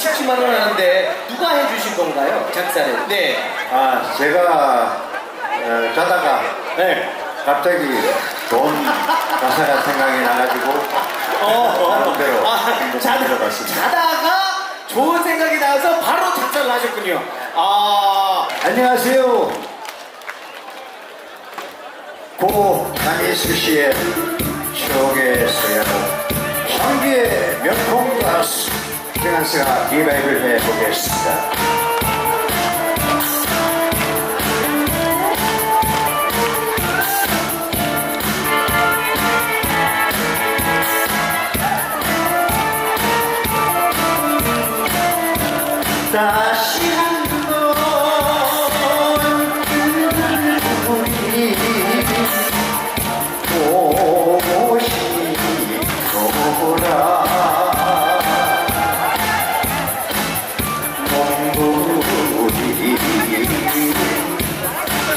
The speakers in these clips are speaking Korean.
17만 원 하는데 누가 해주신 건가요? 작사를. 네. 아, 제가 어, 자다가 네. 갑자기 돈 가사가 생각이 나가지고 어, 하는 대로 아, 자. 자다가 좋은 생각이 나서 바로 작사를 하셨군요. 아, 안녕하세요. 고 강희수 씨의 추억의 서야로 향기의 명품 가수 정한스가 리바이브를 해보겠습니다. 다시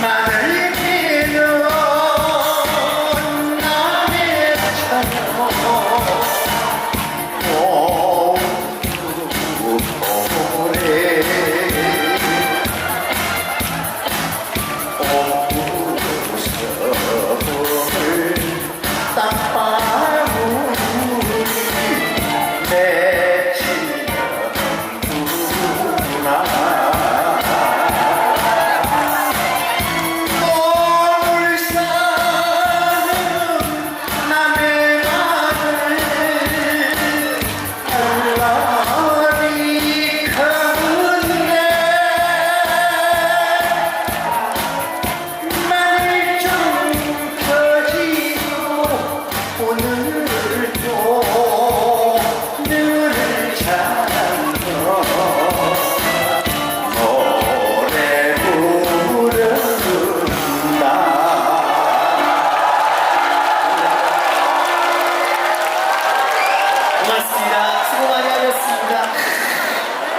마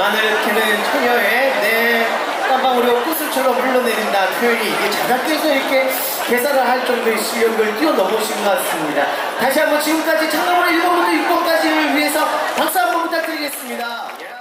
마늘 캐는 처녀의 내 깜방울이 꽃술처럼 흘러내린다 표현이 이게 자작해서 이렇게 개사를 할 정도의 실력을 뛰어넘으신 것 같습니다. 다시 한번 지금까지 창업을 1번부터 6번까지를 위해서 박수 한번 부탁드리겠습니다.